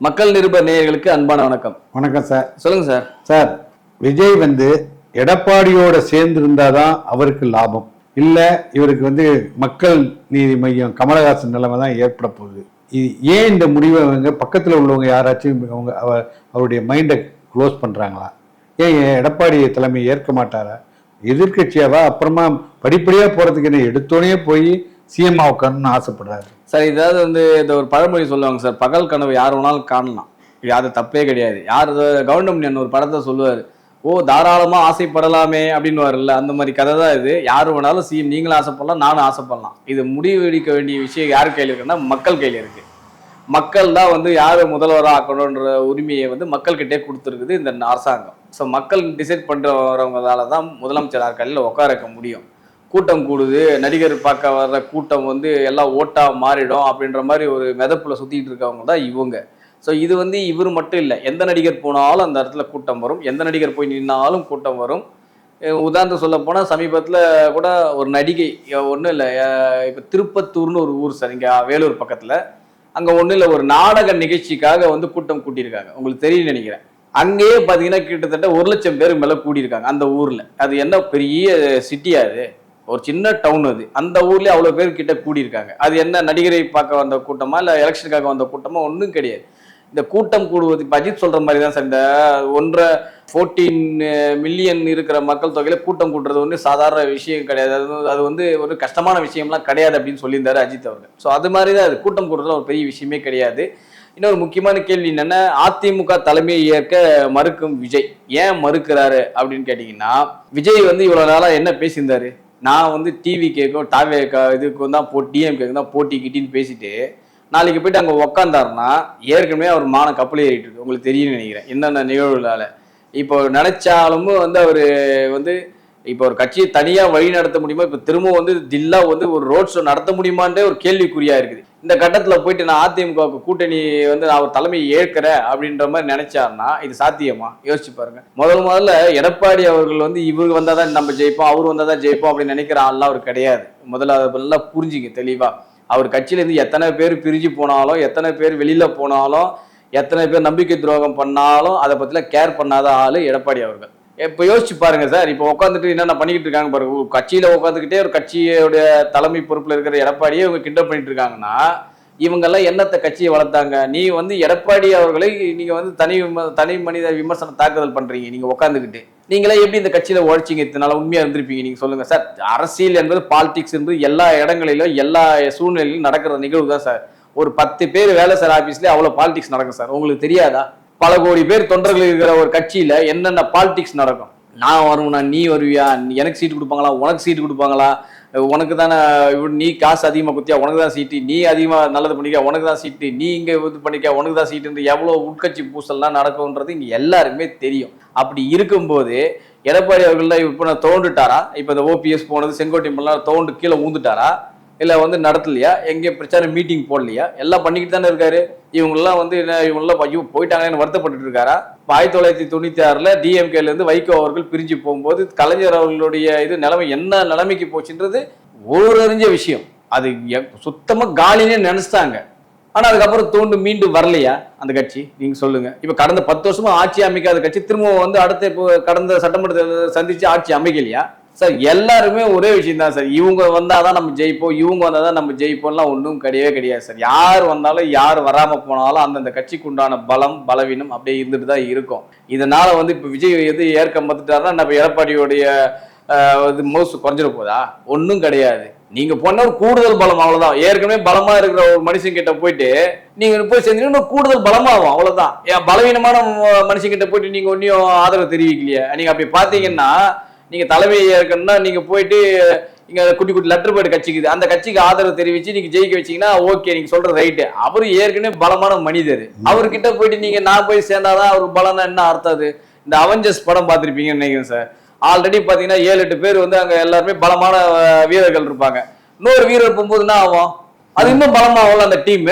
மக்கள் நிருபர் நேயர்களுக்கு அன்பான வணக்கம். வணக்கம் சார். சொல்லுங்க சார். சார் விஜய் வந்து எடப்பாடியோட சேர்ந்து இருந்தாதான் அவருக்கு லாபம். இல்ல இவருக்கு வந்து மக்கள் நீதி மையம் கமலஹாசன் நிலைமை தான் ஏற்பட போகுது. இது ஏன் இந்த முடிவை அவங்க பக்கத்துல உள்ளவங்க யாராச்சும் அவங்க அவர் அவருடைய மைண்டை க்ளோஸ் பண்றாங்களா? ஏன் எடப்பாடி தலைமை ஏற்க மாட்டாரா? எதிர்க்கட்சியாவா அப்புறமா படிப்படியா போறதுக்கு என்ன எடுத்தோடனே போய் சிஎம் ஆக்கணும்னு ஆசைப்படுறாரு. சார் ஏதாவது வந்து இந்த ஒரு பழமொழி சொல்லுவாங்க சார் பகல் கனவு யார் வேணாலும் காணலாம். இது அது தப்பே கிடையாது. யார் கவுண்டமணியன் ஒரு படத்தை சொல்லுவார். ஓ தாராளமாக ஆசைப்படலாமே அப்படின்னு வரல அந்த மாதிரி கதை தான் இது. யார் வேணாலும் சிஎம் நீங்களும் ஆசைப்படலாம் நானும் ஆசைப்படலாம். இது முடிவெடுக்க வேண்டிய விஷயம் யார் கையில் இருக்குன்னா மக்கள் கையில் இருக்குது மக்கள் தான் வந்து யார் முதல்வராக ஆக்கணுன்ற உரிமையை வந்து மக்கள்கிட்டே கொடுத்துருக்குது இந்த அரசாங்கம். ஸோ மக்கள் டிசைட் பண்ணுறவங்களால தான் முதலமைச்சர் நாற்காலியில் உட்கார வைக்க முடியும். கூட்டம் கூடுது நடிகர் பார்க்க வர்ற கூட்டம் வந்து எல்லாம் ஓட்டாக மாறிடும் அப்படின்ற மாதிரி ஒரு மிதப்புல சுற்றிட்டு இருக்கவங்க தான் இவங்க. ஸோ இது வந்து இவர் மட்டும் இல்லை எந்த நடிகர் போனாலும் அந்த இடத்துல கூட்டம் வரும். எந்த நடிகர் போய் நின்னாலும் கூட்டம் வரும். உதாரணத்துக்கு சொல்ல போனால் சமீபத்தில் கூட ஒரு நடிகை ஒன்றும் இல்லை இப்போ திருப்பத்தூர்னு ஒரு ஊர் சார் இங்கே வேலூர் பக்கத்தில். அங்கே ஒன்றும் இல்லை ஒரு நாடக நிகழ்ச்சிக்காக வந்து கூட்டம் கூட்டியிருக்காங்க. உங்களுக்கு தெரியும் நினைக்கிறேன். அங்கேயே பார்த்தீங்கன்னா கிட்டத்தட்ட ஒரு லட்சம் பேருக்கு மேலே கூடியிருக்காங்க அந்த ஊரில். அது என்ன பெரிய சிட்டியா அது. ஒரு சின்ன டவுன் அது. அந்த ஊர்லேயே அவ்வளோ பேர் கிட்ட கூடியிருக்காங்க. அது என்ன நடிகரை பார்க்க வந்த கூட்டமா இல்லை எலெக்ஷனுக்காக வந்த கூட்டமா? ஒன்றும் கிடையாது. இந்த கூட்டம் கூடுவது இப்போ அஜித் சொல்கிற மாதிரி தான் சார் இந்த ஒன்றரை ஃபோர்டீன் மில்லியன் இருக்கிற மக்கள் தொகையில் கூட்டம் கூட்டுறது வந்து சாதாரண விஷயம் கிடையாது. அது அது வந்து ஒரு கஷ்டமான விஷயம்லாம் கிடையாது அப்படின்னு சொல்லியிருந்தாரு அஜித் அவர்கள். ஸோ அது மாதிரி தான் அது. கூட்டம் கூடுறது ஒரு பெரிய விஷயமே கிடையாது. இன்னொரு முக்கியமான கேள்வி என்னென்னா அதிமுக தலைமையை ஏற்க மறுக்கும் விஜய். ஏன் மறுக்கிறாரு அப்படின்னு கேட்டிங்கன்னா விஜய் வந்து இவ்வளோ நாளாக என்ன பேசியிருந்தாரு? நான் வந்து டிவி கேட்கும் டாவே இதுக்கு தான் போ டிஎம்கேக்கு தான் போட்டி கிட்டின்னு பேசிட்டு நாளைக்கு போயிட்டு அங்கே உக்காந்தாருன்னா ஏற்கனவே அவர் மான கப்பல் ஏறிட்டு இருக்கு. உங்களுக்கு தெரியும்னு நினைக்கிறேன். என்னென்ன நிகழ்வுகளால். இப்போ நினைச்சாலும் வந்து அவர் வந்து இப்போ ஒரு கட்சியை தனியாக வழி நடத்த முடியுமா? இப்போ திரும்ப வந்து தில்லா வந்து ஒரு ரோட் ஷோ நடத்த முடியுமான்றே ஒரு கேள்விக்குறியா இருக்குது. இந்த கட்டத்தில் போயிட்டு நான் அதிமுக கூட்டணி வந்து நான் அவர் தலைமையை ஏற்கிறேன் அப்படின்ற மாதிரி நினைச்சாருன்னா இது சாத்தியமா? யோசிச்சு பாருங்க. முதல் முதல்ல எடப்பாடி அவர்கள் வந்து இவர் வந்தால் தான் நம்ம ஜெயிப்போம் அவர் வந்தால் தான் ஜெயிப்போம் அப்படின்னு நினைக்கிற ஆள்லாம் அவர் கிடையாது. முதல்ல அதை நல்லா புரிஞ்சுங்க தெளிவா. அவர் கட்சியிலேருந்து எத்தனை பேர் பிரிஞ்சு போனாலும் எத்தனை பேர் வெளியில போனாலும் எத்தனை பேர் நம்பிக்கை துரோகம் பண்ணாலும் அதை பற்றிலாம் கேர் பண்ணாத ஆள் எடப்பாடி அவர்கள். இப்போ யோசிச்சு பாருங்க சார். இப்போ உட்காந்துட்டு என்னென்ன பண்ணிக்கிட்டு இருக்காங்க பாருங்க. கட்சியில் கட்சியில உட்காந்துக்கிட்டே ஒரு கட்சியோட தலைமை பொறுப்புல இருக்கிற எடப்பாடியே இவங்க கிண்டல் பண்ணிட்டு இருக்காங்கன்னா இவங்கெல்லாம் என்னத்தை கட்சியை வளர்த்தாங்க? நீ வந்து எடப்பாடி அவர்களை நீங்க வந்து தனி விம- தனி மனித விமர்சன தாக்குதல் பண்றீங்க நீங்க உட்காந்துக்கிட்டு நீங்களே எப்படி இந்த கட்சியில உழைச்சிங்க இதனால உண்மையா இருந்திருப்பீங்க நீங்க சொல்லுங்க சார். அரசியல் என்பது பாலிடிக்ஸ் என்பது எல்லா இடங்களிலும் எல்லா சூழ்நிலையிலும் நடக்கிற நிகழ்வு தான் சார். ஒரு பத்து பேர் வேலை சார் ஆஃபீஸ்லேயே அவ்வளோ பாலிடிக்ஸ் நடக்கும் சார். உங்களுக்கு தெரியாதா? பல கோடி பேர் தொண்டர்கள் இருக்கிற ஒரு கட்சியில என்னென்ன பாலிடிக்ஸ் நடக்கும்? நான் வருவேனா? நீ வருவியா? நீ எனக்கு சீட்டு கொடுப்பாங்களா? உனக்கு சீட்டு கொடுப்பாங்களா? உனக்கு தானே நீ காசு அதிகமாக குத்தியா? உனக்கு தான் சீட்டு நீ அதிகமாக நல்லது பண்ணிக்க உனக்கு தான் சீட்டு நீ இங்கே இது பண்ணிக்க உனக்கு தான் சீட்டுன்ற எவ்வளோ உட்கட்சி பூசல்லாம் நடக்கும்ன்றது இங்கே எல்லாருக்குமே தெரியும். அப்படி இருக்கும்போது எடப்பாடி அவர்கள் இப்போ நான் தோண்டுட்டாரா? இப்போ இந்த ஓபிஎஸ் போனது செங்கோட்டை மல்லாம் தோண்டு கீழே ஊந்துட்டாரா? இல்லை வந்து நடத்தலையா? எங்கேயும் பிரச்சாரம் மீட்டிங் போடலையா? எல்லாம் பண்ணிக்கிட்டு தானே இருக்காரு. இவங்கெல்லாம் வந்து என்ன இவங்கெல்லாம் ஐயோ போயிட்டாங்கன்னு வருத்தப்பட்டுட்டு இருக்காரா? இப்போ ஆயிரத்தி தொள்ளாயிரத்தி தொண்ணூற்றி ஆறில் டிஎம்கேலேருந்து வைகோ அவர்கள் பிரிஞ்சு போகும்போது கலைஞர் அவர்களுடைய இது நிலைமை என்ன நிலைமைக்கு போச்சுன்றது ஒரு அறிஞ்ச விஷயம். அது எ- காலினே நினச்சிட்டாங்க. ஆனால் அதுக்கப்புறம் தோண்டு மீண்டும் வரலையா அந்த கட்சி? நீங்கள் சொல்லுங்கள் இப்போ கடந்த பத்து வருஷமாக ஆட்சி அமைக்காத கட்சி திரும்ப வந்து அடுத்த இப்போ கடந்த சட்டமன்ற சந்தித்து ஆட்சி அமைக்கலையா? சார் எல்லாருமே ஒரே விஷயம் தான் சார் இவங்க வந்தாதான் நம்ம ஜெயிப்போம் இவங்க வந்தாதான் நம்ம ஜெயிப்போம்லாம் ஒன்றும் கிடையவே கிடையாது சார் யார் வந்தாலும் யார் வராம போனாலும் அந்தந்த கட்சிக்கு உண்டான பலம் பலவீனம் அப்படியே இருந்துட்டு தான் இருக்கும். இதனால வந்து இப்ப விஜய் எது ஏற்க மறுத்துட்டாருன்னா நம்ம எடப்பாடியோடைய இது மோசு குறைஞ்சிட போதா? ஒன்றும் கிடையாது. நீங்க போன ஒரு கூடுதல் பலம் அவ்வளவுதான். ஏற்கனவே பலமா இருக்கிற ஒரு மனுஷன் கிட்ட போயிட்டு நீங்க போய் சேர்ந்தீங்கன்னா கூடுதல் பலமாகும் அவ்வளவுதான். ஏன் பலவீனமான மனுஷன் கிட்ட போயிட்டு நீங்க ஒன்னும் ஆதரவு தெரிவிக்கலையே. நீங்க அப்படி பாத்தீங்கன்னா நீங்க தலைமையை இருக்கணும்னா நீங்க போயிட்டு இங்க குட்டி குட்டி லெட்டர் பேர்டு கட்சிக்குது. அந்த கட்சிக்கு ஆதரவு தெரிவிச்சு நீங்க ஜெயிக்க வச்சீங்கன்னா ஓகே நீங்க சொல்ற ரைட்டு அவரு ஏற்கனவே பலமான மனிதர். அவர்கிட்ட போயிட்டு நீங்க நான் போய் சேர்ந்தாதான் அவர் பலம்னா என்ன அர்த்தம் அது? இந்த அவெஞ்சர்ஸ் படம் பார்த்துருப்பீங்கன்னு நினைக்கிறேன் சார் ஆல்ரெடி பாத்தீங்கன்னா ஏழு எட்டு பேர் வந்து அங்க எல்லாருமே பலமான வீரர்கள் இருப்பாங்க. இன்னொரு வீரர் போகும்போது என்ன ஆகும்? அது இன்னும் பலமாகும்ல அந்த டீம்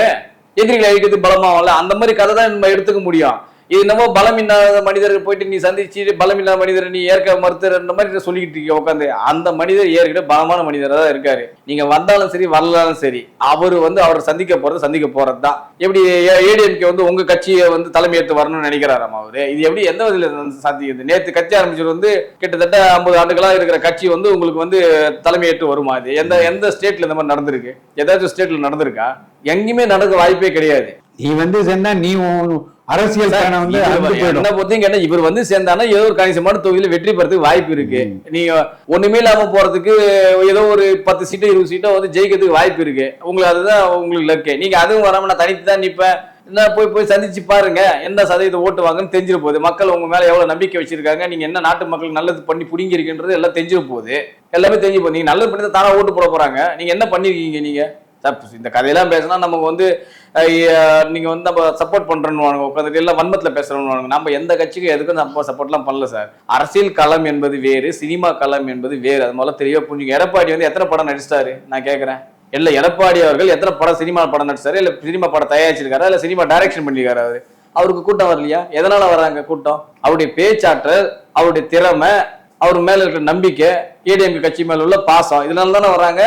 எதிரிகளை அழிக்கிறது பலமாகும்ல. அந்த மாதிரி கதை தான் நம்ம எடுத்துக்க முடியும். இது என்னமோ பலம் இல்லாத மனிதர்கள் போயிட்டு நீ சந்திச்சு பலம் இல்லாத மனிதரை நீ ஏற்க மறுத்துற மாதிரி சொல்லிக்கிட்டு இருக்கீங்க உட்காந்து அந்த மனிதர் ஏற்கிட்ட பலமான மனிதராக தான் இருக்காரு. நீங்க வந்தாலும் சரி வரலாலும் சரி அவர் வந்து அவர் சந்திக்க போறது சந்திக்க போறது தான் எப்படி ஏடிஎம்கே வந்து உங்க கட்சியை வந்து தலைமையேற்று வரணும்னு நினைக்கிறாராம் அவரு? இது எப்படி எந்த விதத்துல சாத்தியது? நேத்து கட்சி ஆரம்பிச்சது வந்து கிட்டத்தட்ட ஐம்பது ஆண்டுகளா இருக்கிற கட்சி வந்து உங்களுக்கு வந்து தலைமையேற்று வருமா இது? எந்த எந்த ஸ்டேட்ல இந்த மாதிரி நடந்திருக்கு? ஏதாச்சும் ஸ்டேட்ல நடந்திருக்கா? எங்கேயுமே நடக்க வாய்ப்பே கிடையாது. நீ வந்து சேர்ந்தா நீ அரசியல் என்ன பொறுத்தையும் கேட்டா இவர் வந்து சேர்ந்தானா ஏதோ ஒரு கணிசமான தொகுதியில வெற்றி பெறதுக்கு வாய்ப்பு இருக்கு. நீங்க ஒண்ணுமே இல்லாம போறதுக்கு ஏதோ ஒரு பத்து சீட்டோ இருபது சீட்டோ வந்து ஜெயிக்கிறதுக்கு வாய்ப்பு இருக்கு. உங்களுக்கு அதுதான் உங்களுக்கு லக்கு நீங்க அதுவும் வராம நான் தனித்து தான் நிப்பேன். என்ன போய் போய் சந்திச்சு பாருங்க. என்ன சதவீதம் ஓட்டு வாங்கன்னு தெரிஞ்சிட போகுது. மக்கள் உங்க மேல எவ்வளவு நம்பிக்கை வச்சிருக்காங்க நீங்க என்ன நாட்டு மக்களுக்கு நல்லது பண்ணி புடிங்கிருக்கின்றது எல்லாம் தெரிஞ்சிட போகுது. எல்லாமே தெரிஞ்சு போகுது. நீங்க நல்லது பண்ணி தான் ஓட்டு போட போறாங்க. நீங்க என்ன பண்ணிருக்கீங்க நீங்க? இந்த கதையெல்லாம் பேசினா நமக்கு வந்து நீங்கள் நீங்க வந்து நம்ம சப்போர்ட் பண்றோம்னு உட்காந்துட்டு எல்லாம் வன்மத்துல பேசுறோம்னு நம்ம எந்த கட்சிக்கும் எதுக்கும் நம்ம சப்போர்ட்லாம் பண்ணல சார். அரசியல் களம் என்பது வேறு சினிமா களம் என்பது வேறு. அது முதல்ல தெரியவே புரிஞ்சுங்க. எடப்பாடி வந்து எத்தனை படம் நடிச்சிட்டாரு? நான் கேட்கறேன் இல்ல எடப்பாடி அவர்கள் எத்தனை படம் சினிமா படம் நடிச்சாரு? இல்ல சினிமா படம் தயாரிச்சிருக்காரு? இல்ல சினிமா டைரக்ஷன் பண்ணிருக்காரு அவருக்கு கூட்டம் வரலையா? எதனால வராங்க கூட்டம்? அவருடைய பேச்சாற்றல் அவருடைய திறமை அவர் மேல இருக்கிற நம்பிக்கை ஏடிஎம்கே கட்சி மேல உள்ள பாசம் இதனால தானே வராங்க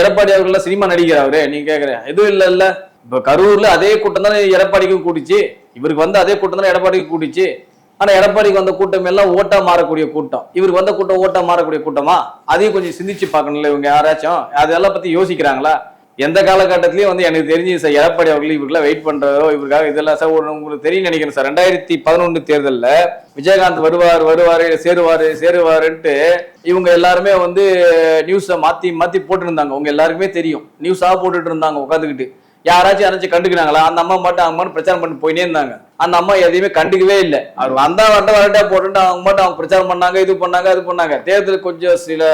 எடப்பாடி அவர்கள் சினிமா நடிகர் அவரு நீங்க கேக்குறேன். எதுவும் இல்ல இல்ல. இப்ப கரூர்ல அதே கூட்டம் தானே எடப்பாடிக்கும் கூட்டிச்சு இவருக்கு வந்து அதே கூட்டம் தானே எடப்பாடிக்கு கூட்டிச்சு ஆனா எடப்பாடிக்கு வந்த கூட்டம் எல்லாம் ஓட்டா மாறக்கூடிய கூட்டம். இவருக்கு வந்த கூட்டம் ஓட்டா மாறக்கூடிய கூட்டமா? அதையும் கொஞ்சம் சிந்திச்சு பார்க்கணும்ல இவங்க யாராச்சும். அதெல்லாம் பத்தி யோசிக்கிறாங்களா? எந்த காலகட்டத்திலையும் வந்து எனக்கு தெரிஞ்சு சார் எடப்பாடி அவர்கள் இவருக்குலாம் வெயிட் பண்றதோ இவருக்காக இதெல்லாம் சார் ஒரு உங்களுக்கு தெரியும் நினைக்கிறேன் சார். ரெண்டாயிரத்தி பதினொன்று தேர்தலில் விஜயகாந்த் வருவார் வருவார் சேருவார் சேருவாருன்ட்டு இவங்க எல்லாருமே வந்து நியூஸை மாத்தி மாத்தி போட்டுருந்தாங்க. உங்க எல்லாருக்குமே தெரியும். நியூஸாக போட்டுட்டு இருந்தாங்க உட்காந்துக்கிட்டு யாராச்சும் யாராச்சும் கண்டுக்கினாங்களா? அந்த அம்மா மட்டும் அவங்க மட்டும் பிரச்சாரம் பண்ணி போயினே இருந்தாங்க. அந்த அம்மா எதையுமே கண்டுக்கவே இல்லை. அவர் வந்தா வரட்டா வரட்டா போட்டுட்டு அவங்க மட்டும் அவங்க பிரச்சாரம் பண்ணாங்க இது பண்ணாங்க அது பண்ணாங்க. தேர்தல் கொஞ்சம் சில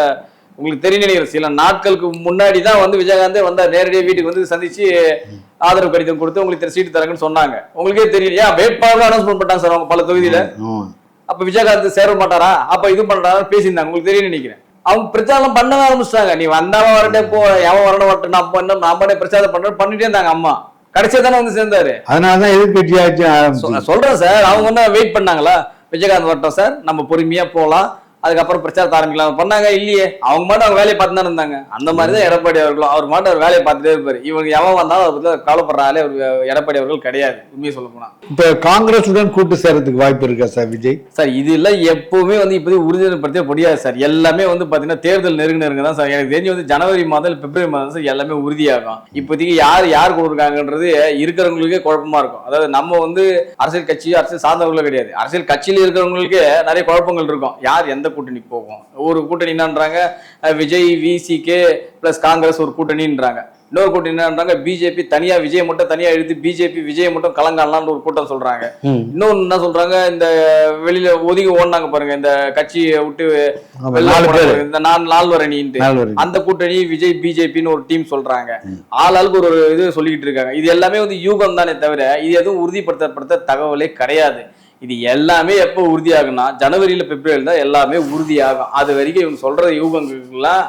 உங்களுக்கு தெரியும் நினைக்கிறேன். சில நாட்களுக்கு முன்னாடி தான் வந்து விஜயகாந்தே வந்தார். நேரடியாக வீட்டுக்கு வந்து சந்திச்சு ஆதரவு கடிதம் கொடுத்து உங்களுக்கு சீட்டு தரங்கன்னு சொன்னாங்க. உங்களுக்கே தெரியும் ஏன் வேட்பாளர் அனௌன்ஸ்மெண்ட் பண்ணிட்டாங்க சார் அவங்க பல தொகுதியில. அப்ப விஜயகாந்த் சேர மாட்டாரா? அப்ப இது பண்றாரு பேசியிருந்தாங்க. உங்களுக்கு தெரியும் நினைக்கிறேன். அவங்க பிரச்சாரம் பண்ண ஆரம்பிச்சிட்டாங்க. நீ வந்தாம வரட்டே போ எவன் வரணும் வரட்டும் நான் பண்ண பண்ண பிரச்சாரம் பண்றேன் பண்ணிட்டே இருந்தாங்க அம்மா. கடைசியா தானே வந்து சேர்ந்தாரு. அதனாலதான் எதிர்கட்சியாச்சும் ஆரம்பிச்சு சொ- சொல்றேன் சார். அவங்க வந்து வெயிட் பண்ணாங்களா? விஜயகாந்த் வரட்டும் சார். நம்ம பொறுமையா போலாம். அதுக்கப்புறம் பிரச்சாரத்தை ஆரம்பிக்கலாம். பண்ணாங்க இல்லையே. அவங்க மட்டும் அவங்க வேலையை பார்த்து தான் இருந்தாங்க. அந்த மாதிரி தான் எடப்பாடி அவர்களும் அவர் மட்டும் அவர் வேலையை பார்த்துட்டே இருப்பாரு. இவங்க எவன் வந்தாலும் அதை பத்தி கவலைப்படுறாலே அவர் எடப்பாடி அவர்கள் கிடையாது. உண்மையை சொல்ல போனா. இப்ப காங்கிரசுடன் கூட்டு சேரத்துக்கு வாய்ப்பு இருக்கா சார் விஜய்? சார் இதெல்லாம் எப்பவுமே வந்து இப்போதைக்கு உறுதிப்படுத்தவே முடியாது சார். எல்லாமே வந்து பாத்தீங்கன்னா தேர்தல் நெருங்க நெருங்க தான் சார். எனக்கு தெரிஞ்சு வந்து ஜனவரி மாதம் பிப்ரவரி மாதம் சார் எல்லாமே உறுதியாகும். இப்போதைக்கு யார் யார் கொடுக்குறாங்கன்றது இருக்கிறவங்களுக்கே குழப்பமா இருக்கும். அதாவது நம்ம வந்து அரசியல் கட்சி அரசியல் சார்ந்தவர்களும் கிடையாது. அரசியல் கட்சியில் இருக்கிறவங்களுக்கே நிறைய குழப்பங்கள் இருக்கும். யார் எந்த கூட்டணி போகும். ஒரு கூட்டணி என்னன்றாங்க விஜய் விசிகே பிளஸ் காங்கிரஸ் ஒரு கூட்டணின்றாங்க. இன்னொரு கூட்டணி என்னன்றாங்க பிஜேபி தனியா விஜய் மட்டும் தனியா எழுதி பிஜேபி விஜய் மட்டும் கலங்காலான்னு ஒரு கூட்டம் சொல்றாங்க. இன்னொன்னு என்ன சொல்றாங்க இந்த வெளியில ஒதுங்கி ஓடினாங்க பாருங்க இந்த கட்சியை விட்டு. இந்த நாலு நால்வர் அணின்ட்டு நாலு வரைக்கும். அந்த கூட்டணி விஜய் பிஜேபின்னு ஒரு டீம் சொல்றாங்க. ஆள் ஆளுக்கு ஒரு இது சொல்லிக்கிட்டு இருக்காங்க. இது எல்லாமே வந்து யூகம் தானே தவிர இது எதுவும் உறுதிப்படுத்தப்படுத்த தகவலே கிடையாது. இது எல்லாமே எப்போ உறுதியாகும்னா ஜனவரியில பிப்ரவரியில தான் எல்லாமே உறுதியாகும். அது வரைக்கும் இவங்க சொல்ற யூகங்கள்லாம்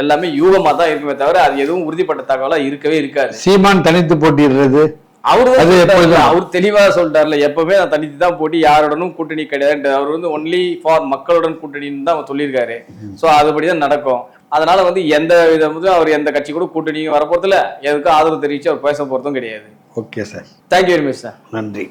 எல்லாமே யூகமா தான் இருக்குமே தவிர அது எதுவும் உறுதிப்பட்ட தகவலா இருக்கவே இருக்காது. சீமான் தனித்து போட்டிடுறது? அவரு. அவர் தெளிவா சொல்லிட்டார்ல எப்பவுமே நான் தனித்து தான் போட்டி யாருடனும் கூட்டணி கிடையாது. அவர் வந்து ஒன்லி ஃபார் மக்களுடன் கூட்டணின்னு தான் அவர் சொல்லியிருக்காரு. சோ அதுபடிதான் நடக்கும். அதனால வந்து எந்த விதமும் அவர் எந்த கட்சி கூட கூட்டணியும் வரப்போறதுல எதுக்கும் ஆதரவு தெரிவிச்சு அவர் பேச போறதும் கிடையாது. Okay sir thank you very much sir நன்றி.